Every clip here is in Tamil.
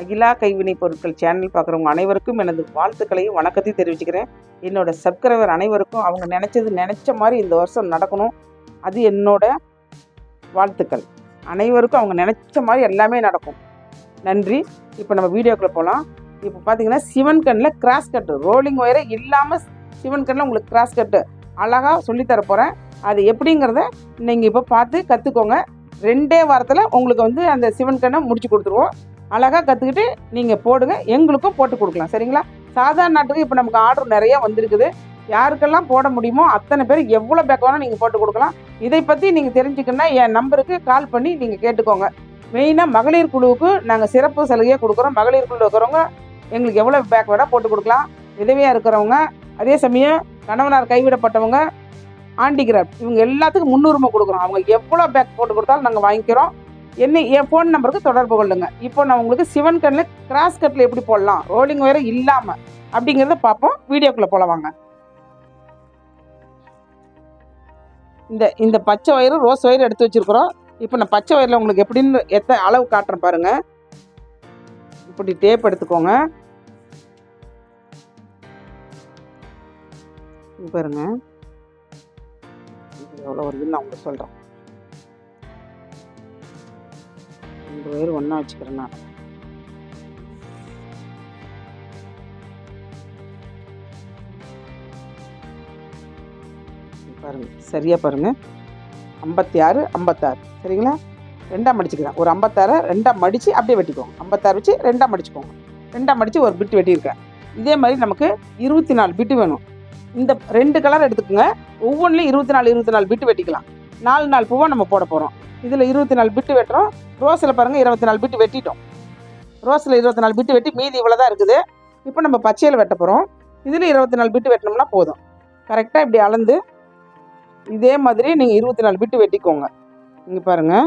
அகிலா கைவினை பொருட்கள் சேனல் பார்க்குறவங்க அனைவருக்கும் எனது வாழ்த்துக்களையும் வணக்கத்தையும் தெரிவிச்சுக்கிறேன். என்னோட சப்ஸ்கிரைபர் அனைவருக்கும் அவங்க நினச்சது நினச்ச மாதிரி இந்த வருஷம் நடக்கணும். அது என்னோட வாழ்த்துக்கள். அனைவருக்கும் அவங்க நினச்ச மாதிரி எல்லாமே நடக்கும். நன்றி. இப்போ நம்ம வீடியோக்குள்ளே போகலாம் இப்போ பார்த்தீங்கன்னா சிவன் கண்ணில் கிராஸ் கட்டு ரோலிங் ஒயரே இல்லாமல் சிவன் கண்ணில் உங்களுக்கு கிராஸ் கட்டு அழகாக சொல்லித்தர போகிறேன் அது எப்படிங்கிறத நீங்கள் இப்போ பார்த்து கற்றுக்கோங்க ரெண்டே வாரத்தில் உங்களுக்கு வந்து அந்த சிவன் கண்ணை முடிச்சு கொடுத்துருவோம். அழகாக கற்றுக்கிட்டு நீங்கள் போடுங்க. எங்களுக்கும் போட்டு கொடுக்கலாம். சரிங்களா? சாதாரண நாட்டுக்கு இப்போ நமக்கு ஆர்டர் நிறைய வந்திருக்குது. யாருக்கெல்லாம் போட முடியுமோ அத்தனை பேர் எவ்வளோ பேக் வேணால் நீங்கள் போட்டு கொடுக்கலாம். இதை பற்றி நீங்கள் தெரிஞ்சுக்கணுன்னா என் நம்பருக்கு கால் பண்ணி நீங்கள் கேட்டுக்கோங்க. மெயினாக மகளிர் குழுவுக்கு நாங்கள் சிறப்பு சலுகையாக கொடுக்குறோம். மகளிர் குழு இருக்கிறவங்க எங்களுக்கு எவ்வளோ பேக் வேணால் போட்டு கொடுக்கலாம். விதவையாக இருக்கிறவங்க அதே சமயம் கணவனார் கைவிடப்பட்டவங்க ஆண்டிகிராஃப்ட் இவங்க எல்லாத்துக்கும் முன்னுரிமை கொடுக்குறோம். அவங்க எவ்வளோ பேக் போட்டு கொடுத்தாலும் நாங்கள் வாங்கிக்கிறோம். என்ன என் ஃபோன் நம்பருக்கு தொடர்பு கொள்ளுங்க. இப்போ நான் உங்களுக்கு சிவன் கண்ணில் கிராஸ் கட்டில் எப்படி போடலாம்? ரோலிங் ஒயர் இல்லாமல் அப்படிங்கிறத பார்ப்போம். வீடியோக்குள்ளே போல வாங்க. இந்த இந்த பச்சை ஒயரு ரோஸ் ஒயர் எடுத்து வச்சுருக்குறோம். இப்போ நான் பச்சை ஒயரில் உங்களுக்கு எப்படின்னு எத்தனை அளவு காட்டுறேன் பாருங்கள் இப்படி டேப் எடுத்துக்கோங்க. பாருங்க. எவ்வளோ வருதுன்னு நான் உங்களுக்கு சொல்கிறேன் ரெண்டு ஒயர் ஒன்றா வச்சுக்கிறேன் நான் பாருங்கள் பாருங்க சரியா பாருங்க. ஐம்பத்தி ஆறு ஐம்பத்தாறு. சரிங்களா? ரெண்டாக மடிச்சுக்கிறேன். ஒரு ஐம்பத்தாறை ரெண்டாக மடித்து அப்படியே வெட்டிக்கோங்க. ஐம்பத்தாறு வச்சு ரெண்டாக மடிச்சுக்கோங்க. ரெண்டாக மடித்து ஒரு பிட்டு வெட்டியிருக்கேன். இதே மாதிரி நமக்கு இருபத்தி நாலு பிட்டு வேணும். இந்த ரெண்டு கலர் எடுத்துக்கோங்க. ஒவ்வொன்றிலையும் இருபத்தி நாலு இருபத்தி நாலு பிட்டு வெட்டிக்கலாம். நாலு நாலு பூவாக நம்ம போட போகிறோம் இதில் இருபத்தி நாலு பிட்டு வெட்டுறோம். ரோஸில் பாருங்கள் இருபத்தி நாலு பிட்டு வெட்டிட்டோம். ரோஸில் இருபத்தி நாலு பிட்டு வெட்டி மீதி இவ்வளோ தான் இருக்குது. இப்போ நம்ம பச்சையில் வெட்ட போகிறோம் இதில் இருபத்தி நாலு பிட்டு வெட்டினோம்னா போதும். கரெக்டாக இப்படி அளந்து இதே மாதிரி நீங்கள் இருபத்தி நாலு பிட்டு வெட்டிக்கோங்க. இங்கே பாருங்கள்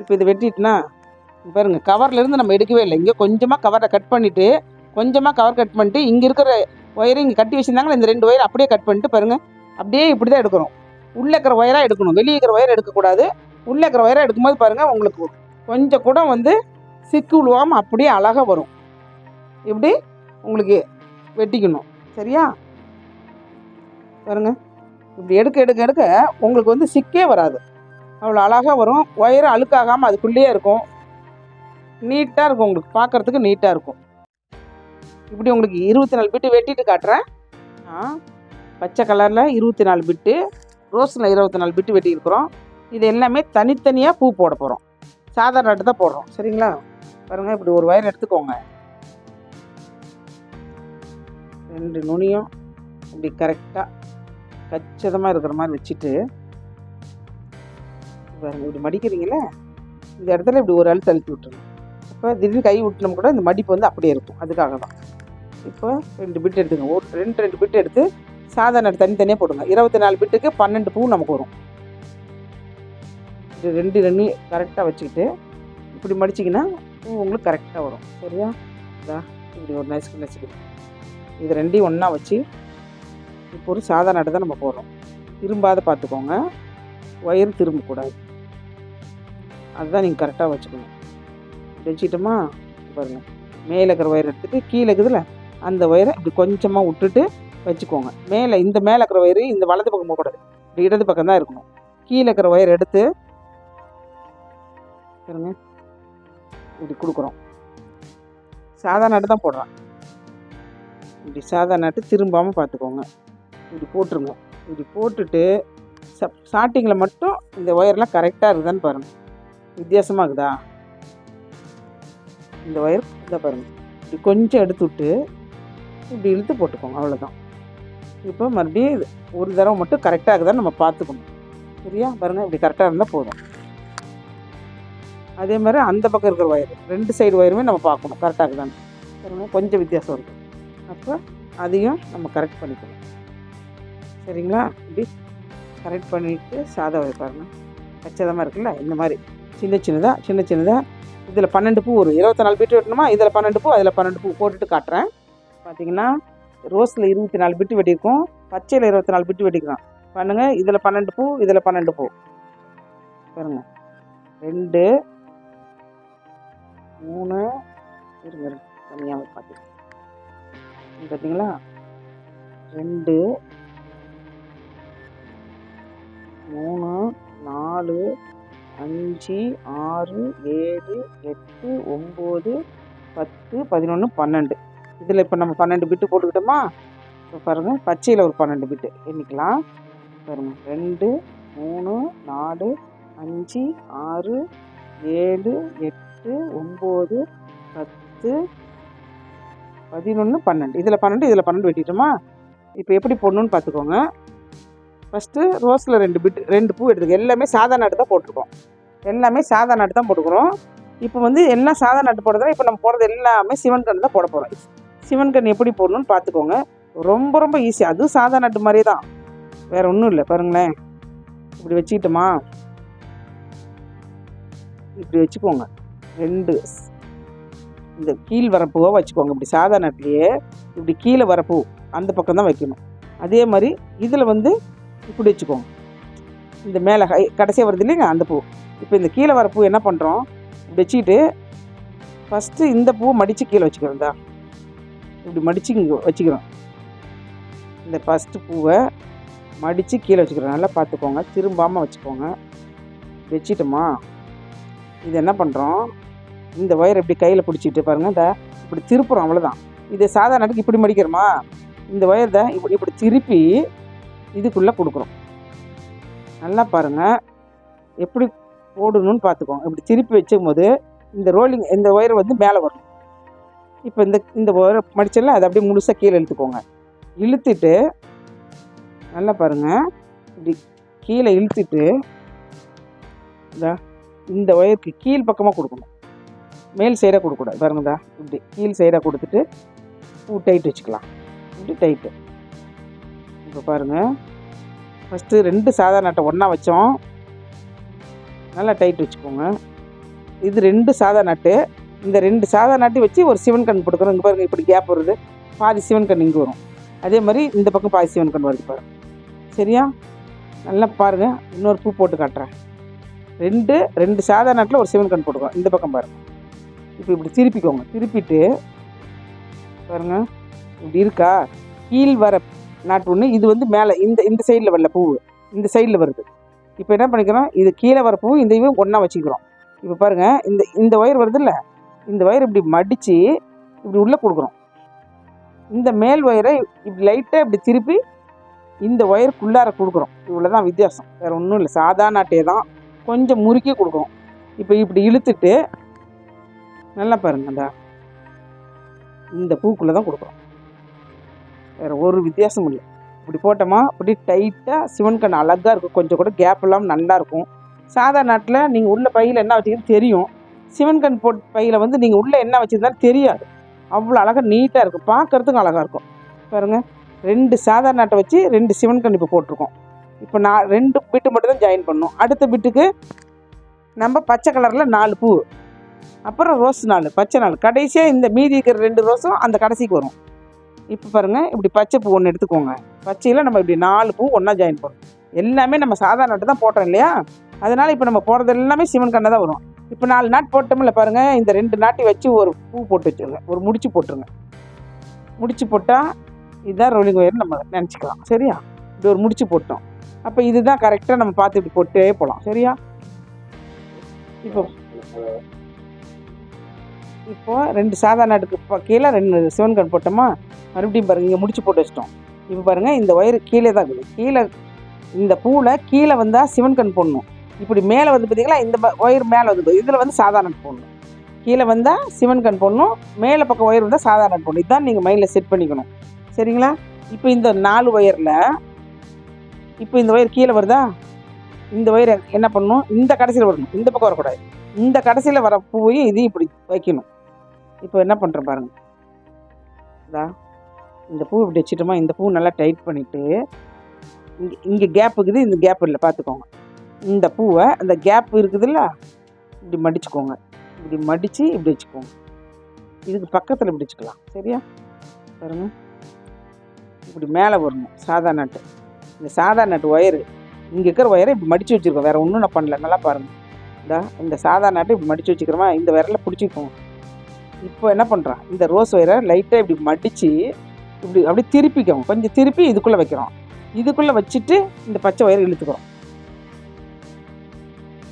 இப்போ இது வெட்டிட்டுனா பாருங்கள் கவர்லேருந்து நம்ம எடுக்கவே இல்லை. இங்கே கொஞ்சமாக கவரை கட் பண்ணிவிட்டு கொஞ்சமாக கவர் கட் பண்ணிட்டு இங்கே இருக்கிற ஒயரை இங்கே கட்டி வச்சுருந்தாங்களே இந்த ரெண்டு ஒயர் அப்படியே கட் பண்ணிட்டு பாருங்கள் அப்படியே இப்படி தான் எடுக்கிறோம். உள்ளே இருக்கிற ஒயராக எடுக்கணும். வெளியே இருக்கிற ஒயர் எடுக்கக்கூடாது. உள்ளே இருக்கிற ஒயராக எடுக்கும்போது பாருங்கள் உங்களுக்கு கொஞ்சம் கூட வந்து சிக்கு விழுவாமல் அப்படியே அழகாக வரும். இப்படி உங்களுக்கு வெட்டிக்கணும். சரியா? பாருங்கள் இப்படி எடுக்க எடுக்க எடுக்க உங்களுக்கு வந்து சிக்கே வராது. அவ்வளோ அழகாக வரும். ஒயரும் அழுக்காகாமல் அதுக்குள்ளேயே இருக்கும். நீட்டாக இருக்கும் உங்களுக்கு. பார்க்குறதுக்கு நீட்டாக இருக்கும். இப்படி உங்களுக்கு இருபத்தி நாலு பிட்டு வெட்டிட்டு காட்டுறேன். ஆ பச்சை கலரில் இருபத்தி நாலு பிட்டு ரோஸில் இருபத்தி நாலு பிட்டு வெட்டியிருக்கிறோம். இது எல்லாமே தனித்தனியாக பூ போட போகிறோம் சாதாரண நட்டு தான் போடுறோம். சரிங்களா? பாருங்கள் இப்படி ஒரு ஒயர் எடுத்துக்கோங்க. ரெண்டு நுனியும் இப்படி கரெக்டாக கச்சிதமாக இருக்கிற மாதிரி வச்சுட்டு பாருங்க இப்படி மடிக்கிறீங்களே இந்த இடத்துல இப்படி ஒரு ஆள் அழுத்தி விட்டுருங்க. இப்போ திடீர்னு கை விட்டுனோம் கூட இந்த மடிப்பு வந்து அப்படியே இருக்கும். அதுக்காக தான். இப்போ ரெண்டு பிட் எடுத்துங்க ஒரு ரெண்டு ரெண்டு பிட் எடுத்து சாதாரண தனித்தனியாக போடுங்க இருபத்தி நாலு பிட்டுக்கு பன்னெண்டு பூ நமக்கு வரும். இது ரெண்டு ரெண்டு கரெக்டாக வச்சுக்கிட்டு இப்படி மடிச்சிங்கன்னா பூ உங்களுக்கு கரெக்டாக வரும். சரியா? இதா இப்படி ஒரு நைஸ்க்கு நச்சுக்கிட்டு இது ரெண்டையும் ஒன்றா வச்சு இப்போ ஒரு சாதாரண தான் நம்ம போடுறோம். திரும்பாத பார்த்துக்கோங்க. ஒயர் திரும்பக்கூடாது. அதுதான் நீங்கள் கரெக்டாக வச்சுக்கணும். வச்சுக்கிட்டோமா? பாருங்க. மேலே இருக்கிற ஒயர் எடுத்துட்டு கீழே இருக்குதுல்ல அந்த ஒயரை இப்படி கொஞ்சமாக விட்டுட்டு வச்சுக்கோங்க. மேலே இந்த மேலே இருக்கிற ஒயரு இந்த வலது பக்கம் போகக்கூடாது இப்படி இடது பக்கம் தான் இருக்கணும். கீழே இருக்கிற ஒயர் எடுத்து பாருங்க இப்படி கொடுக்குறோம். சாதா நட்டு தான் போடுறான். இப்படி சாதா நட்டு திரும்பாமல் பார்த்துக்கோங்க இப்படி போட்டுருங்க. இப்படி போட்டுட்டு சப் ஸ்டார்டிங்கில் மட்டும் இந்த ஒயர்லாம் கரெக்டாக இருக்குதான்னு பாருங்கள் வித்தியாசமாக இருக்குதா? இந்த ஒயர் இதை பாருங்கள் இப்படி கொஞ்சம் எடுத்து விட்டு இப்படி இழுத்து போட்டுக்கோங்க. அவ்வளோதான் இப்போ மறுபடியும் இது ஒரு தடவை மட்டும் கரெக்டாக இருக்குதான்னு நம்ம பார்த்துக்கணும் சரியா? பாருங்கள் இப்படி கரெக்டாக இருந்தால் போதும். அதே மாதிரி அந்த பக்கம் இருக்கிற ஒயர் ரெண்டு சைடு ஒயருமே நம்ம பார்க்கணும். கரெக்டாக இருக்குதான்னு. கொஞ்சம் வித்தியாசம் இருக்குது அப்போ அதையும் நம்ம கரெக்ட் பண்ணிக்கணும் சரிங்களா? இப்படி கரெக்ட் பண்ணிவிட்டு சாதம் வைப்பாருங்க பாருங்கள் கச்சிதமாக இருக்குல்ல? இந்த மாதிரி. சின்ன சின்னதாக சின்ன சின்னதாக இதில் பன்னெண்டு பூ வரும் இருபத்தி நாலு பிட்டு வெட்டணுமா? இதில் பன்னெண்டு பூ அதில் பன்னெண்டு பூ போட்டுட்டு காட்டுறேன். பார்த்தீங்கன்னா ரோஸில் இருபத்தி நாலு பிட்டு வெட்டியிருக்கோம். பச்சையில் இருபத்தி நாலு பிட்டு வெட்டிக்கலாம் பண்ணுங்கள் இதில் பன்னெண்டு பூ இதில் பன்னெண்டு பூ. பாருங்கள் ரெண்டு மூணு. இருங்க இருங்க தனியாக பார்த்து பார்த்தீங்களா ரெண்டு. மூணு நாலு அஞ்சு ஆறு ஏழு எட்டு ஒம்பது பத்து பதினொன்று பன்னெண்டு. இதில் இப்போ நம்ம பன்னெண்டு பிட்டு போட்டுக்கிட்டோமா? இப்போ பாருங்கள் பச்சையில் ஒரு பன்னெண்டு பிட்டு எண்ணிக்கலாம். பாருங்கள் ரெண்டு மூணு நாலு அஞ்சு ஆறு ஏழு எட்டு ஒம்பது பத்து பதினொன்று பன்னெண்டு. இதில் பன்னெண்டு இதில் பன்னெண்டு வெட்டிட்டோமா? இப்போ எப்படி போடணும்னு பார்த்துக்கோங்க ஃபஸ்ட்டு ரோஸில் ரெண்டு பிட் ரெண்டு பூ எடுத்துக்க எல்லாமே சாதா நாட்டு தான் போட்டிருக்கோம். எல்லாமே சாதா நாட்டு தான் போட்டுக்கிறோம். இப்போ வந்து எல்லாம் சாதா நாட்டு போடுறதுல இப்போ நம்ம போடுறது எல்லாமே சிவன் கண் தான் போட போகிறோம் சிவன் கண் எப்படி போடணும்னு பார்த்துக்கோங்க ரொம்ப ரொம்ப ஈஸி அதுவும் சாதா நாட்டு மாதிரியே தான். வேறு ஒன்றும் இல்லை. பாருங்களேன். இப்படி வச்சுக்கிட்டோமா? இப்படி வச்சுக்கோங்க. ரெண்டு. இந்த கீழ் வரப்பூவை வச்சுக்கோங்க. இப்படி சாதா நாட்டிலேயே இப்படி கீழே வரப்பூ அந்த பக்கம் தான் வைக்கணும். அதே மாதிரி இதில் வந்து இப்படி வச்சுக்கோங்க. இந்த மேலே ஹை கடைசியாக வருது இல்லைங்க? அந்த பூ. இப்போ இந்த கீழே வர பூ என்ன பண்ணுறோம் இப்படி வச்சுக்கிட்டு ஃபஸ்ட்டு இந்த பூவை மடித்து கீழே வச்சுக்கிறோம். தான் இப்படி மடித்து இங்கே வச்சுக்கிறோம். இந்த ஃபஸ்ட்டு பூவை மடித்து கீழே வச்சுக்கிறோம். நல்லா பார்த்துக்கோங்க. திரும்பாமல் வச்சுக்கோங்க. வச்சுட்டோமா? இது என்ன பண்ணுறோம் இந்த ஒயர் இப்படி கையில் பிடிச்சிட்டு பாருங்கள் இந்த இப்படி திருப்புறோம் அவ்வளோதான் இது சாதாரணத்துக்கு இப்படி மடிக்கிறோமா? இந்த ஒயர் தான் இப்படி இப்படி திருப்பி இதுக்குள்ளே கொடுக்குறோம். நல்லா பாருங்கள் எப்படி போடணும்னு பார்த்துக்கோங்க. இப்படி திருப்பி வச்சுக்கும் போது இந்த ரோலிங் இந்த ஒயர் வந்து மேலே வரும். இப்போ இந்த இந்த ஒயரை மடிச்சல அதை அப்படியே முழுசாக கீழே இழுத்துக்கோங்க. இழுத்துட்டு நல்லா பாருங்கள் இப்படி கீழே இழுத்துட்டு இதா இந்த ஒயருக்கு கீழ் பக்கமாக கொடுக்கணும். மேல் சைடாக கொடுக்கூடாது பாருங்கதா இப்படி கீழ் சைடாக கொடுத்துட்டு பூ டைட் வச்சுக்கலாம். இப்படி டைட்டு இப்போ பாருங்கள் ஃபஸ்ட்டு ரெண்டு சாதா நட்டை ஒன்றா வச்சோம். நல்லா டைட் வச்சுக்கோங்க. இது ரெண்டு சாதா நட்டு இந்த ரெண்டு சாதா நட்டு வச்சு ஒரு சிவன் கண் கொடுக்குறோம் இங்கே பாருங்கள் இப்படி கேப் வருது. பாதி சிவன் கண் இங்கே வரும். அதே மாதிரி இந்த பக்கம் பாதி சிவன் கண் வருது பாருங்க. சரியா? நல்லா பாருங்கள் இன்னொரு பூ போட்டு காட்டுறேன். ரெண்டு ரெண்டு சாதா நாட்டில் ஒரு சிவன் கண் போட்டுக்கோங்க இந்த பக்கம் பாருங்கள் இப்போ இப்படி திருப்பிக்கோங்க. திருப்பிட்டு பாருங்க இப்படி இருக்கா? கீழ் வர நாட்டு ஒன்று இது வந்து மேலே இந்த இந்த சைடில் வரல பூ இந்த சைடில் வருது. இப்போ என்ன பண்ணிக்கிறோம்? இது கீழே வர பூ இந்த இவன் ஒன்றா வச்சுக்கிறோம். இப்போ பாருங்கள் இந்த இந்த ஒயர் வருதுல்ல? இந்த ஒயர் இப்படி மடித்து இப்படி உள்ளே கொடுக்குறோம். இந்த மேல் ஒயரை இப்படி லைட்டாக இப்படி திருப்பி இந்த ஒயருக்குள்ளார கொடுக்குறோம். இவ்வளோ தான் வித்தியாசம். வேறு ஒன்றும் இல்லை. சாதாரண நாட்டே தான். கொஞ்சம் முறுக்கி கொடுக்குறோம். இப்போ இப்படி இழுத்துட்டு நல்லா பாருங்க அந்த இந்த பூக்குள்ளே தான் கொடுக்குறோம் வேறு ஒரு வித்தியாசமும் இல்லை. இப்படி போட்டோமா இப்படி டைட்டாக சிவன் கண் அழகாக இருக்கும். கொஞ்சம் கூட கேப் இல்லாமல் நல்லா இருக்கும். சாதா நாட்டில் நீங்கள் உள்ள பையில் என்ன வச்சுக்கிறது தெரியும். சிவன் கண் போட் பையில் வந்து நீங்கள் உள்ளே என்ன வச்சுருந்தாலும் தெரியாது. அவ்வளோ அழகாக நீட்டாக இருக்கும். பார்க்குறதுக்கும் அழகாக இருக்கும். பாருங்கள் ரெண்டு சாதா நாட்டை வச்சு ரெண்டு சிவன் கண் இப்போ போட்டிருக்கோம். இப்போ நான் ரெண்டு பிட்டு மட்டும் தான் ஜாயின் பண்ணோம். அடுத்த பிட்டுக்கு நம்ம பச்சை கலரில் நாலு பூ. அப்புறம் ரோஸ் நாள் பச்சை நாள் கடைசியாக இந்த மீதி இருக்கிற ரெண்டு ரோஸும் அந்த கடைசிக்கு வரும். இப்போ பாருங்கள் இப்படி பச்சை பூ ஒன்று எடுத்துக்கோங்க. பச்சையில் நம்ம இப்படி நாலு பூ ஒன்றா ஜாயின் பண்ணணும் எல்லாமே நம்ம சாதா நாட்டு தான் போட்டோம் இல்லையா? அதனால் இப்போ நம்ம போடுறது எல்லாமே சிவன் கண்ணை தான் வரும். இப்போ நாலு நாட் போட்டோம்ல பாருங்கள் இந்த ரெண்டு நாட்டி வச்சு ஒரு பூ போட்டு வச்சுருங்க. ஒரு முடிச்சு போட்டுருங்க. முடிச்சு போட்டால் இதுதான் ரோலிங் ஒயர்னு நம்ம நினச்சிக்கலாம். சரியா? இப்படி ஒரு முடிச்சு போட்டோம். அப்போ இதுதான் கரெக்டாக நம்ம பார்த்து இப்படி போட்டே போகலாம் சரியா? இப்போ இப்போது ரெண்டு சாதா நாட்டுக்கு இப்போ கீழே ரெண்டு சிவன் கண் போட்டோமா மறுபடியும் பாருங்கள் இங்கே முடிச்சு போட்டு வச்சிட்டோம். இப்போ பாருங்கள் இந்த ஒயர் கீழே தான் இருக்குது. கீழே இந்த பூவில் கீழே வந்தால் சிவன் கண் போடணும். இப்படி மேலே வந்து பார்த்தீங்களா இந்த ஒயர் மேலே வந்து இதில் வந்து சாதாரண போடணும். கீழே வந்தால் சிவன் கண் போடணும். மேலே பக்கம் ஒயர் வந்தால் சாதாரண போடணும். இதுதான் நீங்கள் மைண்டில் செட் பண்ணிக்கணும். சரிங்களா? இப்போ இந்த நாலு ஒயரில் இப்போ இந்த ஒயர் கீழே வருதா? இந்த ஒயர் என்ன பண்ணணும்? இந்த கடைசியில் வரணும். இந்த பக்கம் வரக்கூடாது. இந்த கடைசியில் வர பூவையும் இதையும் இப்படி வைக்கணும். இப்போ என்ன பண்ணுறேன் பாருங்கள் இதா இந்த பூ இப்படி வச்சுட்டோமா இந்த பூ நல்லா டைட் பண்ணிவிட்டு இங்கே இங்கே கேப் இருக்குது இந்த கேப் இல்லை பார்த்துக்கோங்க. இந்த பூவை அந்த கேப் இருக்குதுல்ல இப்படி மடிச்சுக்கோங்க. இப்படி மடித்து இப்படி வச்சுக்கோங்க. இதுக்கு பக்கத்தில் பிடிச்சிக்கலாம் சரியா? பாருங்க. இப்படி மேலே வரணும் சாதா நட்டு. இந்த சாதா நட்டு ஒயரு இங்கே இருக்கிற ஒயரை இப்படி மடித்து வச்சுருக்கோம். வேறு ஒன்றும் நான் பண்ணல. நல்லா பாருங்கள் இந்தா இந்த சாதா நாட்டு இப்படி மடித்து வச்சுக்கிறோமா இந்த விரலை பிடிச்சிக்கோங்க. இப்போ என்ன பண்ணுறான் இந்த ரோஸ் ஒயரை லைட்டாக இப்படி மடித்து இப்படி அப்படியே திருப்பிக்கோங்க கொஞ்சம் திருப்பி இதுக்குள்ளே வைக்கிறோம். இதுக்குள்ளே வச்சுட்டு இந்த பச்சை ஒயரை இழுத்துக்கிறோம்.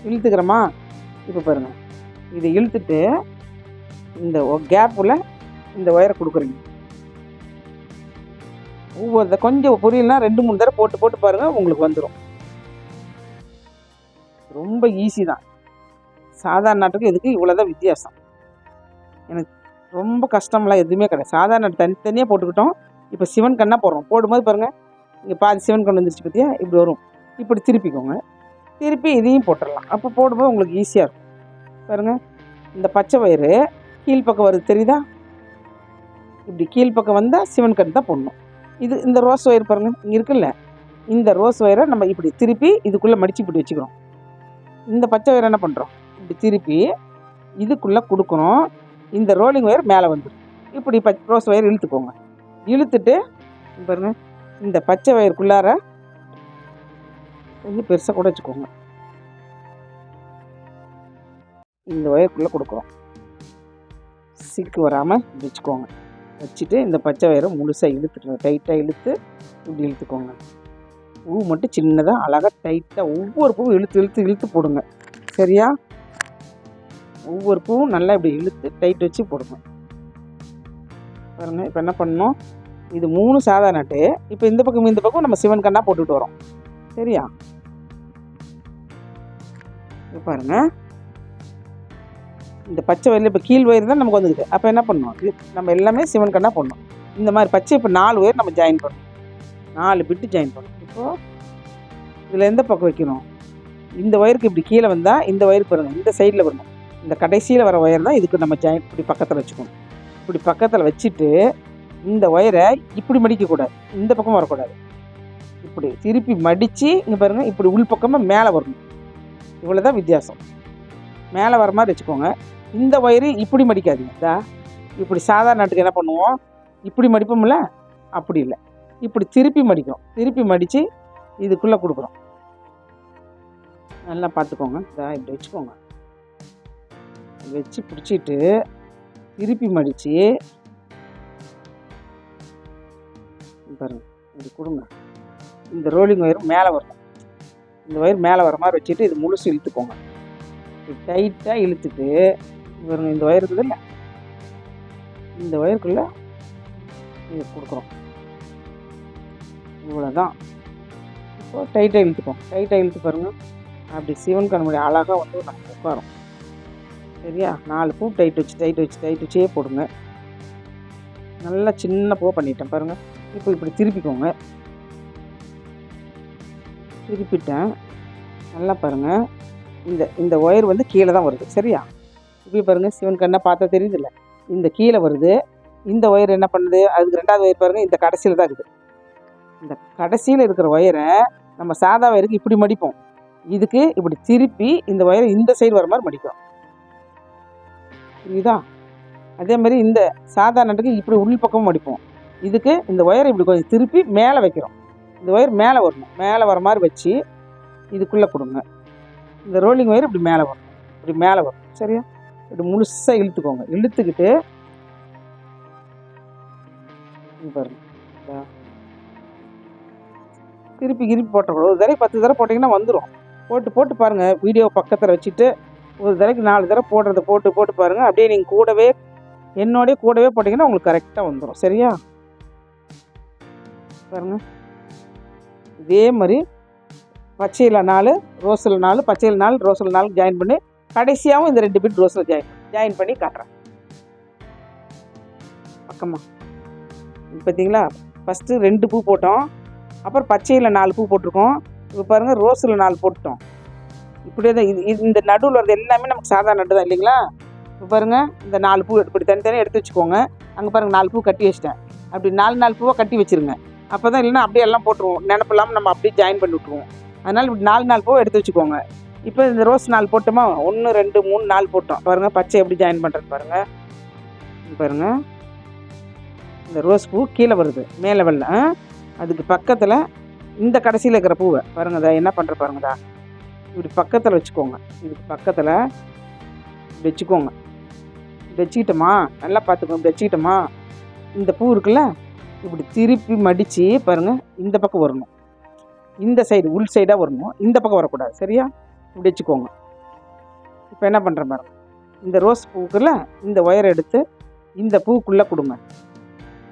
இழுத்துக்கிறோமா? இப்போ பாருங்கள் இதை இழுத்துட்டு இந்த கேப்பில் இந்த ஒயரை கொடுக்குறீங்க. ஒவ்வொரு கொஞ்சம் புரியலனா ரெண்டு மூணு தடவை போட்டு போட்டு பாருங்கள் உங்களுக்கு வந்துடும் ரொம்ப ஈஸி தான். சாதாரண நாட்டுக்கு இதுக்கு இவ்வளோதான் வித்தியாசம். எனக்கு ரொம்ப கஷ்டம்லாம் எதுவுமே கிடையாது. சாதாரண தனித்தனியாக போட்டுக்கிட்டோம். இப்போ சிவன் கண்ணாக போடுறோம். போடும்போது பாருங்கள் இங்கே பாதி சிவன் கண் வந்துருச்சு பார்த்தியா இப்படி வரும். இப்படி திருப்பிக்கோங்க. திருப்பி இதையும் போட்டுடலாம். அப்போ போடும்போது உங்களுக்கு ஈஸியாக இருக்கும். பாருங்கள் இந்த பச்சை வயிறு கீழ்ப்பக்கம் வருது தெரியுதா? இப்படி கீழ்ப்பக்கம் வந்தால் சிவன் கண் தான் போடணும். இது இந்த ரோஸ் ஒயர் பாருங்கள் இங்கே இருக்குல்ல இந்த ரோஸ் ஒயரை நம்ம இப்படி திருப்பி இதுக்குள்ளே மடித்து இப்படி வச்சுக்கிறோம். இந்த பச்சை ஒயர் என்ன பண்ணுறோம் இப்படி திருப்பி இதுக்குள்ளே கொடுக்கணும். இந்த ரோலிங் ஒயர் மேலே வந்துடும் இப்படி பச் ரோஸ் ஒயர் இழுத்துக்கோங்க. இழுத்துட்டு பாருங்க இந்த பச்சை ஒயருக்குள்ளார கொஞ்சம் பெருசாக கூட வச்சுக்கோங்க. இந்த ஒயருக்குள்ளே கொடுக்குறோம். சிக்கு வராமல் வச்சுக்கோங்க. வச்சுட்டு இந்த பச்சை ஒயரை முழுசாக இழுத்துட்டு டைட்டாக இழுத்து இப்படி இழுத்துக்கோங்க. பூ மட்டும் சின்னதாக அழகாக டைட்டாக ஒவ்வொரு பூவும் இழுத்து இழுத்து இழுத்து போடுங்க. சரியா? ஒவ்வொரு பூவும் நல்லா இப்படி இழுத்து டைட் வச்சு போடணும். பாருங்க இப்போ என்ன பண்ணணும்? இது மூணு சாதா நட்டு இப்போ இந்த பக்கம் இந்த பக்கம் நம்ம சிவன் கண்ணா போட்டுட்டு வரோம். சரியா? பாருங்க. இந்த பச்சை வயலில் இப்போ கீழ் வயிறு தான் நமக்கு வந்துக்குது அப்போ என்ன பண்ணணும்? இது நம்ம எல்லாமே சிவன் கண்ணா போடணும். இந்த மாதிரி பச்சை இப்போ நாலு வயிறு நம்ம ஜாயின் பண்ணணும். நாலு பிட்டு ஜாயின் பண்ணணும். இப்போது இதில் எந்த பக்கம் வைக்கணும்? இந்த ஒயருக்கு இப்படி கீழே வந்தால் இந்த ஒயருக்கு வரணும். இந்த சைடில் வரணும். இந்த கடைசியில் வர ஒயர் தான் இதுக்கு நம்ம ஜாயின் இப்படி பக்கத்தில் வச்சுக்கணும். இப்படி பக்கத்தில் வச்சுட்டு இந்த ஒயரை இப்படி மடிக்கக்கூடாது. இந்த பக்கம் வரக்கூடாது. இப்படி திருப்பி மடித்து இங்கே பாருங்கள் இப்படி உள் பக்கமாக மேலே வரணும். இவ்வளோ தான் வித்தியாசம். மேலே வர மாதிரி வச்சுக்கோங்க. இந்த ஒயரு இப்படி மடிக்காதீங்க. இதா இப்படி சாதாரண நாட்டுக்கு என்ன பண்ணுவோம்? இப்படி மடிப்போம்ல? அப்படி இல்லை. இப்படி திருப்பி மடிக்கும் திருப்பி மடித்து இதுக்குள்ளே கொடுக்குறோம். நல்லா பார்த்துக்கோங்க. இதா இப்படி வச்சுக்கோங்க. வச்சு பிடிச்சிட்டு திருப்பி மடித்து பாருங்க இப்படி கொடுங்க இந்த ரோலிங் ஒயர் மேலே வரணும். இந்த ஒயர் மேலே வர மாதிரி வச்சுட்டு இது முழுசு இழுத்துக்கோங்க. டைட்டாக இழுத்துட்டு இவருங்க இந்த ஒயர் இருக்குதுல்ல? இந்த ஒயருக்குள்ளே இது கொடுக்குறோம் இவ்வளோதான் இப்போது டைட்டாக இழுத்துக்கோம் டைட்டாக இழுத்து பாருங்க. அப்படி சிவன் கண்மணி அழகாக வந்து நமக்கு உட்காரும். சரியா? நாலு பூ டைட் வச்சு டைட் வச்சு டைட் வச்சே போடுங்க. நல்லா சின்ன பூ பண்ணிட்டேன் பாருங்கள் இப்போ இப்படி திருப்பிக்கோங்க. திருப்பிட்டேன். நல்லா பாருங்கள் இந்த இந்த ஒயர் வந்து கீழே தான் வருது சரியா? இப்போ பாருங்கள் சிவன் கண்ணை பார்த்தா தெரியுதுல்ல? இந்த கீழே வருது. இந்த ஒயர் என்ன பண்ணுது? அதுக்கு ரெண்டாவது ஒயர் பாருங்கள் இந்த கடைசியில் தான் இருக்குது. இந்த கடைசியில் இருக்கிற ஒயரை நம்ம சாதா ஒயருக்கு இப்படி மடிப்போம். இதுக்கு இப்படி திருப்பி இந்த ஒயரை இந்த சைடு வர மாதிரி மடிக்கிறோம். புரியுதா அதே மாதிரி இந்த சாதா நட்டுக்கு இப்படி உள் பக்கமும் அடிப்போம். இதுக்கு இந்த ஒயரை இப்படி கொஞ்சம் திருப்பி மேலே வைக்கிறோம். இந்த ஒயர் மேலே வரணும். மேலே வர மாதிரி வச்சு இதுக்குள்ளே கொடுங்க. இந்த ரோலிங் ஒயர் இப்படி மேலே வரணும். இப்படி மேலே வரும் சரியா? இப்படி முழுசாக இழுத்துக்கோங்க. இழுத்துக்கிட்டு பாருங்க. திருப்பி திருப்பி போட்டக்கூடாது. ஒரு தடவை பத்து தடவை போட்டிங்கன்னா வந்துடும் போட்டு போட்டு பாருங்கள் வீடியோ பக்கத்தில் வச்சுட்டு ஒரு தடவைக்கு நாலு தடவை போடுறத போட்டு போட்டு பாருங்கள் அப்படியே நீங்கள் கூடவே என்னோடய கூடவே போட்டிங்கன்னா உங்களுக்கு கரெக்டாக வந்துடும் சரியா? பாருங்க. இதே மாதிரி பச்சையில் நாலு ரோஸில் நாலு பச்சையில் நாலு ரோஸில் நாலு ஜாயின் பண்ணி கடைசியாகவும் இந்த ரெண்டு பிட் ரோஸில் ஜாயின் ஜாயின் பண்ணி காட்டுறேன். பக்கமாக பார்த்தீங்களா ஃபஸ்ட்டு ரெண்டு பூ போட்டோம். அப்புறம் பச்சையில் நாலு பூ போட்டிருக்கோம். இப்போ பாருங்கள் ரோஸில் நாலு போட்டுட்டோம். இப்படியே தான் இது இந்த நடுவில் வர்றது எல்லாமே நமக்கு சாதாரண நட்டு தான் இல்லைங்களா? இப்போ பாருங்கள் இந்த நாலு பூ இப்படி தனித்தனியாக எடுத்து வச்சுக்கோங்க. அங்கே பாருங்கள் நாலு பூ கட்டி வச்சிட்டேன். அப்படி நாலு நாலு பூவாக கட்டி வச்சிருங்க. அப்போ தான் இல்லைன்னா அப்படியே எல்லாம் போட்டுருவோம். நினப்பில்லாமல் நம்ம அப்படியே ஜாயின் பண்ணி விட்ருவோம் அதனால் இப்படி நாலு நாலு பூவை எடுத்து வச்சுக்கோங்க. இப்போ இந்த ரோஸ் நாலு போட்டோமா? ஒன்று ரெண்டு மூணு நாலு போட்டோம். பாருங்கள் பச்சை எப்படி ஜாயின் பண்ணுறது பாருங்கள் பாருங்கள் இந்த ரோஸ் பூ கீழே வருது மேலே வரல. ஆ? அதுக்கு பக்கத்தில் இந்த கடைசியில் இருக்கிற பூவை. பாருங்கதா என்ன பண்ணுற பாருங்கதா இப்படி பக்கத்தில் வச்சுக்கோங்க. இதுக்கு பக்கத்தில் வச்சுக்கோங்க. வச்சுக்கிட்டோமா? நல்லா பார்த்துக்கோங்க. இப்படி வச்சுக்கிட்டோமா? இந்த பூ இருக்குல்ல? இப்படி திருப்பி மடித்து பாருங்கள் இந்த பக்கம் வரணும். இந்த சைடு உள் சைடாக வரணும். இந்த பக்கம் வரக்கூடாது. சரியா? இப்படி வச்சுக்கோங்க. இப்போ என்ன பண்ணுற மேடம் இந்த ரோஸ் பூக்குள்ள இந்த ஒயரை எடுத்து இந்த பூக்குள்ளே கொடுங்க.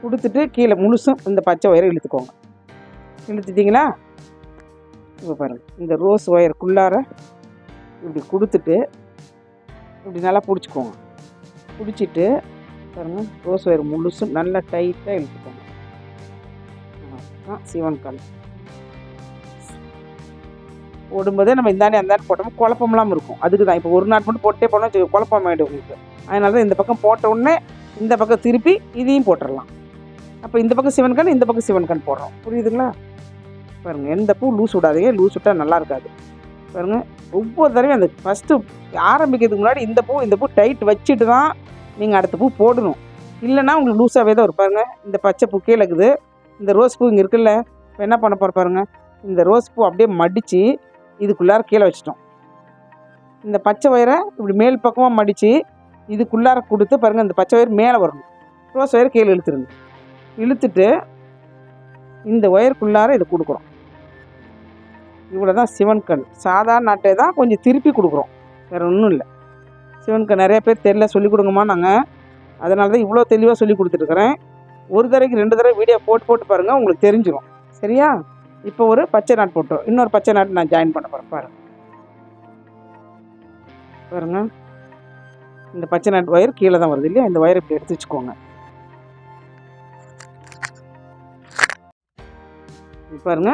கொடுத்துட்டு கீழே முழுசும் இந்த பச்சை ஒயரை இழுத்துக்கோங்க. இழுத்துட்டிங்களா? இப்போ பாருங்கள் இந்த ரோஸ் ஒயருக்குள்ளார இப்படி கொடுத்துட்டு இப்படி நல்லா பிடிச்சிக்கோங்க. பிடிச்சிட்டு பாருங்கள் ரோஸ் ஒயர் முழுசும் நல்லா டைட்டாக இழுத்துக்கோங்க. அதான் சிவன் கால். போடும்போதே நம்ம இந்தாண்டி அந்தாண்டி போட்டோம் குழப்பம்லாம் இருக்கும். அதுக்கு தான். இப்போ ஒரு நாள் மட்டும் போட்டே போனோம் குழப்பம் ஆகிடும் உங்களுக்கு. அதனால தான் இந்த பக்கம் போட்ட உடனே இந்த பக்கம் திருப்பி இதையும் போட்டுடலாம் அப்போ இந்த பக்கம் சிவன் கண் இந்த பக்கம் சிவன் கண் போடுறோம். புரியுதுங்களா? பாருங்கள் எந்த பூ லூஸ் விடாதீங்க லூஸ் விட்டால் நல்லா இருக்காது. பாருங்கள் ஒவ்வொரு தடவையும் அந்த ஃபஸ்ட்டு ஆரம்பிக்கிறதுக்கு முன்னாடி இந்த பூ இந்த பூ டைட் வச்சுட்டு தான் நீங்கள் அடுத்த பூ போடணும். இல்லைன்னா உங்களுக்கு லூஸாகவே தான் இருப்பாருங்க இந்த பச்சை பூ கீழே இருக்குது. இந்த ரோஸ் பூ இங்கே இருக்குல்ல இப்போ என்ன பண்ண போகிற பாருங்கள் இந்த ரோஸ் பூ அப்படியே மடித்து இதுக்குள்ளார கீழே வச்சிட்டோம். இந்த பச்சை வயரை இப்படி மேல் பக்கமாக மடித்து இதுக்குள்ளார கொடுத்து பாருங்கள் இந்த பச்சை ஒயர் மேலே வரணும். ரோஸ் ஒயர் கீழே இழுத்துருங்க. இழுத்துட்டு இந்த ஒயருக்குள்ளார இதை கொடுக்குறோம். இவ்வளோ தான் சிவன் கண். சாதாரண நாட்டை தான் கொஞ்சம் திருப்பி கொடுக்குறோம். வேறு ஒன்றும் இல்லை. சிவன் கண் நிறைய பேர் தெரியல சொல்லிக் கொடுங்கம்மா நாங்கள் அதனால தான் இவ்வளோ தெளிவாக சொல்லி கொடுத்துருக்குறேன். ஒரு தடவைக்கு ரெண்டு தடவை வீடியோ போட்டு போட்டு பாருங்கள் உங்களுக்கு தெரிஞ்சிடும் சரியா? இப்போ ஒரு பச்சை நாட் போட்டோம். இன்னொரு பச்சை நாட் நான் ஜாயின் பண்ண போகிறேன் பாருங்க. பாருங்க. இந்த பச்சை நாட் ஒயர் கீழே தான் வருது இல்லையா? இந்த ஒயர் இப்படி எடுத்து வச்சுக்கோங்க. இப்ப பாருங்க.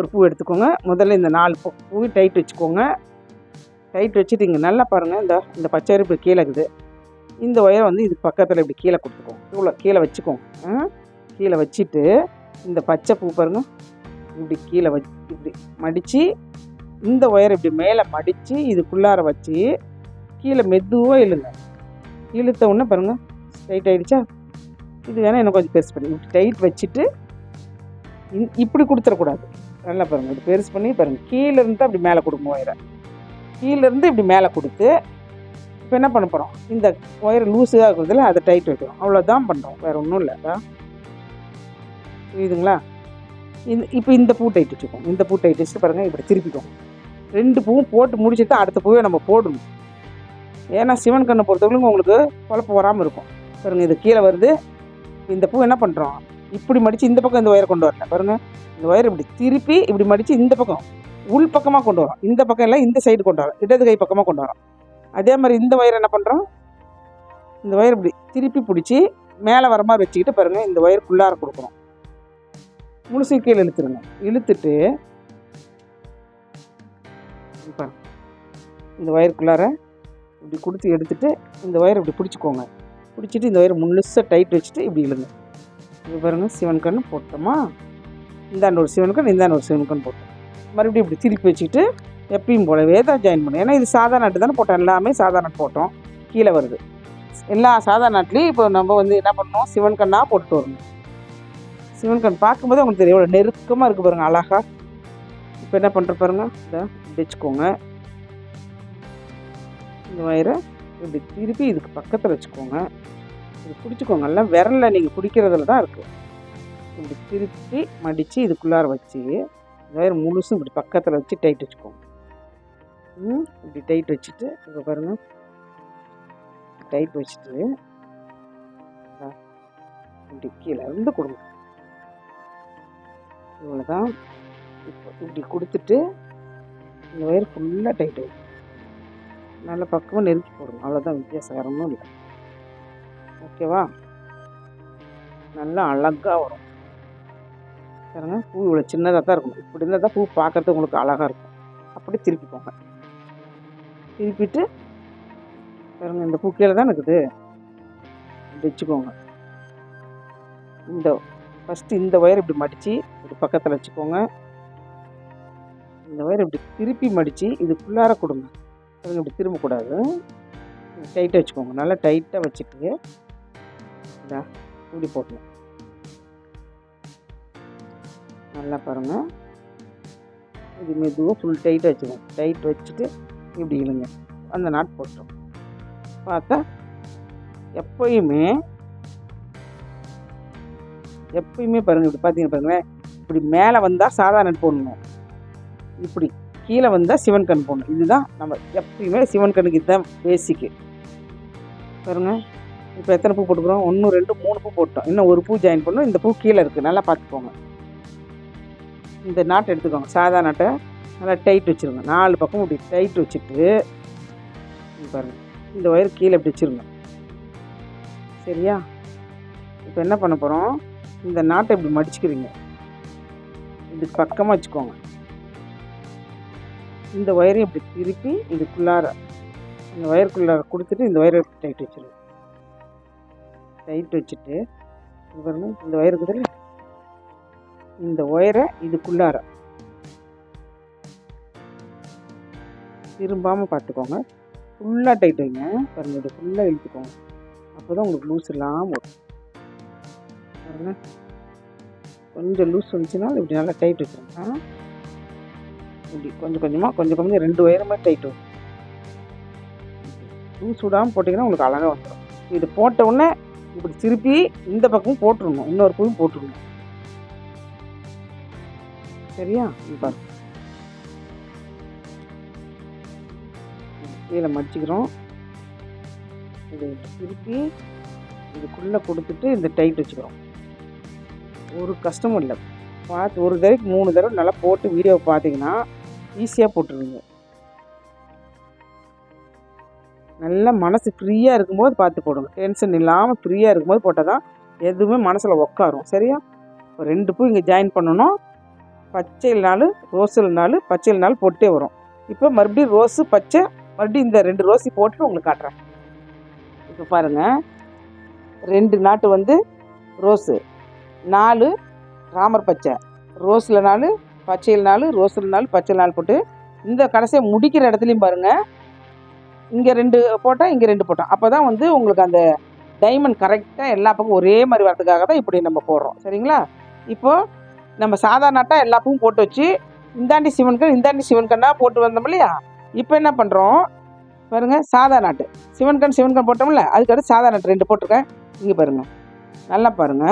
ஒரு பூ எடுத்துக்கோங்க. முதல்ல இந்த நாலு பூ பூ டைட் வச்சுக்கோங்க. டைட் வச்சுட்டு இங்கே நல்லா பாருங்கள் இந்த இந்த பச்சை இப்படி கீழே இருக்குது. இந்த ஒயர் வந்து இது பக்கத்தில் இப்படி கீழே கொடுத்துக்கோங்க. இவ்வளோ கீழே வச்சுக்கோங்க. கீழே வச்சுட்டு இந்த பச்சை பூ பாருங்க. இப்படி கீழே வச்சு இப்படி மடித்து இந்த ஒயர் இப்படி மேலே மடித்து இதுக்குள்ளார வச்சு கீழே மெதுவாக இழுங்க. இழுத்த உடனே பாருங்கள் டைட் ஆகிடுச்சா இது வேணால் எனக்கு கொஞ்சம் பெருசு பண்ணி இப்படி டைட் வச்சுட்டு இப்படி கொடுத்துடக்கூடாது. நல்லா பாருங்கள் இப்படி பெருசு பண்ணி பாருங்கள் கீழேருந்து அப்படி மேலே கொடுங்க ஒயரை. கீழேருந்து இப்படி மேலே கொடுத்து இப்போ என்ன பண்ண போகிறோம் இந்த ஒயர் லூஸாக இருக்கிறதுல அதை டைட் வைக்கிறோம். அவ்வளோதான் பண்ணுறோம் வேறு ஒன்றும் இல்லை. அதான். புரியுதுங்களா? இந்த இப்போ இந்த பூ டைட் வச்சுக்கோம் இந்த பூ டைட் வச்சுட்டு பாருங்கள் இப்படி திருப்பிக்கும் ரெண்டு பூவும் போட்டு முடிச்சுட்டு அடுத்த பூவை நம்ம போடணும். ஏன்னா சிவன் கண்ணை பொறுத்தவரைக்கும் உங்களுக்கு குழப்பம் வராமல் இருக்கும். பாருங்கள் இது கீழே வருது. இந்த பூ என்ன பண்ணுறோம் இப்படி மடித்து இந்த பக்கம் இந்த ஒயரை கொண்டு வரல பாருங்க இந்த ஒயர் இப்படி திருப்பி இப்படி மடித்து இந்த பக்கம் உள் பக்கமாக கொண்டு வரோம் இந்த பக்கம் இல்லை இந்த சைடு கொண்டு வரோம் இடது கை பக்கமாக கொண்டு வரோம் அதே மாதிரி இந்த ஒயர் என்ன பண்ணுறோம் இந்த ஒயர் இப்படி திருப்பி பிடிச்சி மேலே வர மாதிரி வச்சுக்கிட்டு பாருங்கள் இந்த ஒயருக்குள்ளார கொடுக்குறோம் முழுசு கீழே இழுத்துருங்க. இழுத்துட்டு இந்த ஒயருக்குள்ளார இப்படி கொடுத்து எடுத்துட்டு இந்த ஒயரை இப்படி பிடிச்சிக்கோங்க. பிடிச்சிட்டு இந்த ஒயரை முழுசாக டைட் வச்சுட்டு இப்படி இழுங்க. இது பாருங்கள் சிவன் கண்ணு போட்டோமா? இந்தாண்ட ஒரு சிவன் கண் இந்தாண்ட ஒரு சிவன் கண் போட்டோம். மறுபடியும் இப்படி திருப்பி வச்சுக்கிட்டு எப்பயும் போலவே தான் ஜாயின் பண்ணும் ஏன்னா இது சாதா நாட்டு தானே போட்டோம். எல்லாமே சாதா நாட்டு போட்டோம். கீழே வருது. எல்லா சாதா நாட்டுலேயும் இப்போ நம்ம வந்து என்ன பண்ணோம் சிவன் கண்ணாக போட்டு வரணும். சிவன் கண் பார்க்கும்போது உங்களுக்கு தெரியும். எவ்வளோ நெருக்கமாக இருக்குது பாருங்க அழகாக இப்போ என்ன பண்ணுற பாருங்க இதை வச்சுக்கோங்க. இந்த வயரை இப்படி திருப்பி இதுக்கு பக்கத்தில் வச்சுக்கோங்க. இது பிடிச்சிக்கோங்க எல்லாம் விரலில் நீங்கள் பிடிக்கிறதுல தான் இருக்குது இப்படி திருப்பி மடித்து இதுக்குள்ளார வச்சு இந்த முழுசும் இப்படி பக்கத்தில் வச்சு டைட் வச்சுக்கோங்க. ம், இப்படி டைட் வச்சுட்டு இப்போ பாருங்க. டைட் வச்சுட்டு இப்படி கீழே இருந்து கொடுங்க. இவ்வளோதான் இப்போ இப்படி கொடுத்துட்டு இந்த ஒயர் ஃபுல்லாக டைட் வைக்கும் நல்ல பக்கமாக நெருக்கி போடுங்க அவ்வளோதான் வித்தியாசம் வேற இல்லை. ஓகேவா? நல்லா அழகாக வரும். பாருங்க பூ இவ்வளோ சின்னதாக தான் இருக்கும் இப்படி இருந்தால் தான் பூ பார்க்குறது உங்களுக்கு அழகாக இருக்கும். அப்படி திருப்பிக்கோங்க. திருப்பிட்டு பாருங்க இந்த பூ கீழே தான் இருக்குது? வச்சுக்கோங்க. இந்த ஃபஸ்ட்டு இந்த ஒயர் இப்படி மடித்து இப்படி பக்கத்தில் வச்சுக்கோங்க. இந்த ஒயர் இப்படி திருப்பி மடித்து இதுக்குள்ளார கொடுங்க. பாருங்க இப்படி திரும்பக்கூடாது. டைட்டாக வச்சுக்கோங்க. நல்லா டைட்டாக வச்சுட்டு இதா இப்படி போடணும். நல்லா பாருங்க. இது மெதுவாக ஃபுல் டைட் வச்சுக்கோங்க. டைட் வச்சுட்டு இப்படி இழுங்க. அந்த நாட் போட்டோம் பார்த்தா எப்பயுமே எப்பயுமே பாருங்கள் இப்படி பார்த்தீங்க பாருங்களேன் இப்படி மேலே வந்தால் சாதா நட் போடணும். இப்படி கீழே வந்தால் சிவன் கண் போடணும். இதுதான் நம்ம எப்பயுமே சிவன் கண்ணுக்கு இதுதான் பேசிக்கு பாருங்கள் இப்போ எத்தனை பூ போட்டுக்கிறோம்? ஒன்று ரெண்டு மூணு பூ போட்டோம். இன்னும் ஒரு பூ ஜாயின் பண்ணோம் இந்த பூ கீழே இருக்குது நல்லா பார்த்துக்கோங்க. இந்த நாட்டை எடுத்துக்கோங்க. சாதா நாட்டை நல்லா டைட் வச்சுருங்க. நாலு பக்கம் இப்படி டைட் வச்சுட்டு பாருங்கள் இந்த ஒயர் கீழே இப்படி வச்சுருங்க. சரியா? இப்போ என்ன பண்ண போகிறோம் இந்த நாட்டை இப்படி மடிச்சுக்கிறீங்க. இதுக்கு பக்கமாக வச்சுக்கோங்க. இந்த ஒயரையும் இப்படி திருப்பி இதுக்குள்ளார இந்த ஒயருக்குள்ளார கொடுத்துட்டு இந்த ஒயரை டைட் வச்சுருங்க. டைட் வச்சுட்டு இங்க இந்த ஒயர் இருக்குதுல்ல இந்த ஒயரை இதுக்குள்ளார திரும்பாமல் பார்த்துக்கோங்க. ஃபுல்லாக டைட் வைங்க. பாருங்க இது ஃபுல்லாக இழுத்துக்கோங்க. அப்போ தான் உங்களுக்கு லூஸ் இல்லாமல் வரும். பாருங்க. கொஞ்சம் லூஸ் வந்துச்சுன்னா இப்படி நல்லா டைட் வச்சுருங்க. இப்படி கொஞ்சம் கொஞ்சமாக கொஞ்சம் கொஞ்சம் ரெண்டு ஒயருமே டைட் வரும். லூஸ் விடாமல் போட்டிங்கன்னா உங்களுக்கு அழகாக வந்துடும் இது போட்ட உடனே இப்படி திருப்பி இந்த பக்கமும் போட்டுருணும் இன்னொரு பூவும் போட்டுருணும் சரியா? பாருங்க. கீழே மடிச்சுக்கிறோம். இதை திருப்பி இதுக்குள்ளே கொடுத்துட்டு இந்த டைட் வச்சுக்கிறோம். ஒரு கஷ்டமும் இல்லை. பார்த்து ஒரு தடவைக்கு மூணு தடவை நல்லா போட்டு வீடியோ பார்த்தீங்கன்னா ஈஸியாக போட்டுருவீங்க. நல்லா மனசு ஃப்ரீயாக இருக்கும்போது பார்த்து போடுங்க. டென்ஷன் இல்லாமல் ஃப்ரீயாக இருக்கும்போது போட்டால் தான் எதுவுமே மனசில் உட்காரும் சரியா? இப்போ ரெண்டு பூ இங்கே ஜாயின் பண்ணணும். பச்சையில் நாள் ரோஸில் நாள் பச்சை நாள் போட்டே வரும். இப்போ மறுபடியும் ரோஸு பச்சை மறுபடியும் இந்த ரெண்டு ரோஸையும் போட்டு உங்களுக்கு காட்டுறேன். இப்போ பாருங்கள் ரெண்டு நாட்டு வந்து ரோஸு நாலு ராமர் பச்சை. ரோஸில் நாலு பச்சையில் நாலு ரோஸில் நாலு பச்சை நாள் போட்டு இந்த கடைசியை முடிக்கிற இடத்துலையும் பாருங்கள் இங்கே ரெண்டு போட்டால் இங்கே ரெண்டு போட்டோம் அப்போ தான் வந்து உங்களுக்கு அந்த டைமண்ட் கரெக்டாக எல்லா பக்கம் ஒரே மாதிரி வரதுக்காக தான் இப்படி நம்ம போடுறோம். சரிங்களா? இப்போது நம்ம சாதாரணட்டாக எல்லா பூவும் போட்டு வச்சு இந்தாண்டி சிவன்கண் இந்தாண்டி சிவன்கண்ணாக போட்டு வந்தோம் இல்லையா? இப்போ என்ன பண்ணுறோம் பாருங்க சாதா நாட்டு. சிவன்கண் சிவன்கண் போட்டோம்ல அதுக்கடுத்து சாதா நாட்டு ரெண்டு போட்டிருக்கேன். இங்கே பாருங்கள் நல்லா பாருங்க.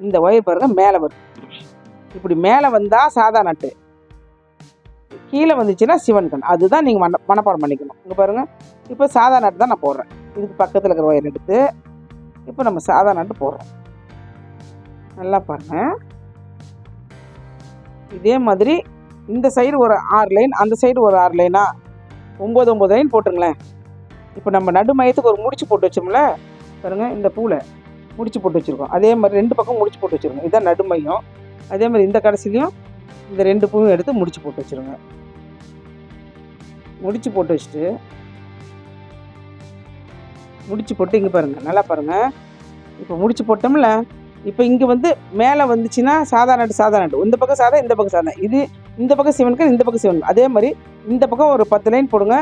இந்த ஒயர் பாருங்க மேலே வரும் இப்படி மேலே வந்தால் சாதா நாட்டு. கீழே வந்துச்சுன்னா சிவன் கண். அதுதான் நீங்கள் மன மனப்பாடம் பண்ணிக்கணும். இங்கே பாருங்கள் இப்போ சாதா நாட்டு தான் நான் போடுறேன். இதுக்கு பக்கத்தில் இருக்கிற ஒயர் எடுத்து இப்போ நம்ம சாதா நாட்டு போடுறோம். நல்லா பாருங்கள் இதே மாதிரி இந்த சைடு ஒரு ஆறு லைன் அந்த சைடு ஒரு ஆறு லைனா ஒம்பது ஒம்பது லைன் போட்டுருங்களேன். இப்போ நம்ம நடு மையத்துக்கு ஒரு முடிச்சு போட்டு வச்சோம்ல பாருங்கள் இந்த பூவில் முடிச்சு போட்டு வச்சுருக்கோம். அதே மாதிரி ரெண்டு பக்கம் முடிச்சு போட்டு வச்சுருக்கோம். இதுதான் நடு மையம் அதே மாதிரி இந்த கடைசிலையும் இந்த ரெண்டு பூவும் எடுத்து முடிச்சு போட்டு வச்சுருங்க. முடிச்சு போட்டு வச்சுட்டு முடிச்சு போட்டு இங்கே பாருங்கள் நல்லா பாருங்கள் இப்போ முடிச்சு போட்டோம்ல இப்போ இங்கே வந்து மேலே வந்துச்சுன்னா சாதா நட்டு சாதா நட்டு. இந்த பக்கம் சாதா இந்த பக்கம் சாதா இது இந்த பக்கம் சிவனுக்கு இந்த பக்கம் சிவன் அதே மாதிரி இந்த பக்கம் ஒரு பத்து லைன் போடுங்க.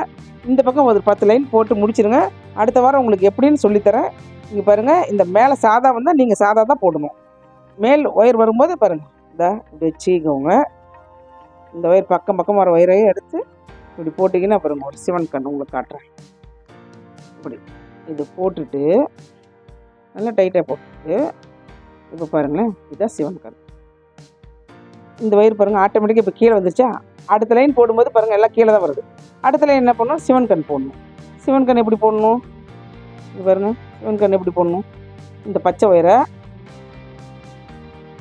இந்த பக்கம் ஒரு பத்து லைன் போட்டு முடிச்சிருங்க. அடுத்த வாரம் உங்களுக்கு எப்படின்னு சொல்லித்தரேன். இங்கே பாருங்கள் இந்த மேலே சாதா வந்தால் நீங்கள் சாதா தான் போடணும். மேல் ஒயர் வரும்போது பாருங்கள் இந்த இப்படி வச்சுக்கோங்க. இந்த ஒயர் பக்கம் பக்கம் வர ஒயரையும் எடுத்து இப்படி போட்டிங்கன்னா அப்புறம் ஒரு சிவன் கண் உங்களுக்கு காட்டுறேன். இப்படி இது போட்டுட்டு நல்லா டைட்டாக போட்டுட்டு இப்போ பாருங்களேன் இதுதான் சிவன் கண். இந்த ஒயர் பாருங்கள் ஆட்டோமேட்டிக்காக இப்போ கீழே வந்துருச்சா? அடுத்த லைன் போடும்போது பாருங்கள் எல்லாம் கீழே தான் வருது. அடுத்த லைன் என்ன பண்ணணும் சிவன் கண் போடணும். சிவன் கண் எப்படி போடணும்? இது பாருங்கள் சிவன் கண் எப்படி போடணும்? இந்த பச்சை ஒயரை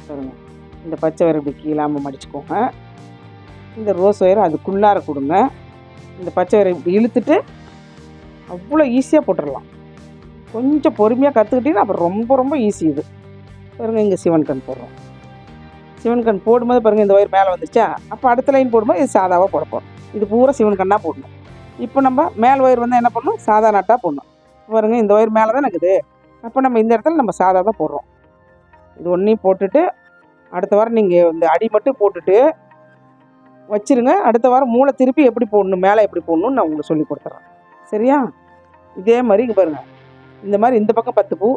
பாருங்கள் இந்த பச்சை வயிறு இப்படி கீழாமல் மடிச்சுக்கோங்க. இந்த ரோஸ் ஒயரை அதுக்குள்ளார கொடுங்க. இந்த பச்சை வயிறு இப்படி இழுத்துட்டு அவ்வளோ ஈஸியாக போட்டுடலாம் கொஞ்சம் பொறுமையாக கற்றுக்கிட்டீங்கன்னா அப்புறம் ரொம்ப ரொம்ப ஈஸி இது. பாருங்க இங்கே சிவன் கண் போடுறோம். சிவன் கண் போடும்போது பாருங்கள் இந்த ஒயர் மேலே வந்துச்சா அப்போ அடுத்த லைன் போடும்போது இது சாதாவாக போட போகிறோம் இது பூரா சிவன் கண்ணாக போடணும். இப்போ நம்ம மேல் ஒயர் வந்து என்ன பண்ணணும்? சாதா நாட்டாக போடணும். பாருங்க இந்த ஒயர் மேலே தான் இருக்குது. அப்போ நம்ம இந்த இடத்துல நம்ம சாதா தான் போடுறோம். இது ஒன்றையும் போட்டுட்டு அடுத்த வாரம் நீங்கள் இந்த அடி மட்டும் போட்டுட்டு வச்சிருங்க. அடுத்த வாரம் மூளை திருப்பி எப்படி போடணும் மேலே எப்படி போடணும்னு நான் உங்களுக்கு சொல்லி கொடுத்துட்றேன் சரியா? இதே மாதிரி இங்கே பாருங்கள் இந்த மாதிரி இந்த பக்கம் பத்து பூ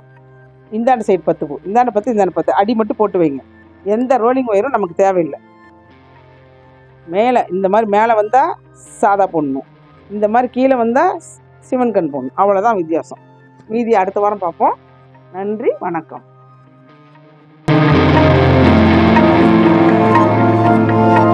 இந்தாண்ட சைடு பத்து பூ இந்தாண்ட பத்து இந்தாண்ட பத்து. அடி மட்டும் போட்டு வைங்க. எந்த ரோலிங் ஒயரும் நமக்கு தேவையில்லை. மேலே இந்த மாதிரி மேலே வந்தால் சாதா போடணும். இந்த மாதிரி கீழே வந்தால் சிவன் கண் போடணும். அவ்வளோதான் வித்தியாசம். மீதி அடுத்த வாரம் பார்ப்போம். நன்றி வணக்கம். Thank you.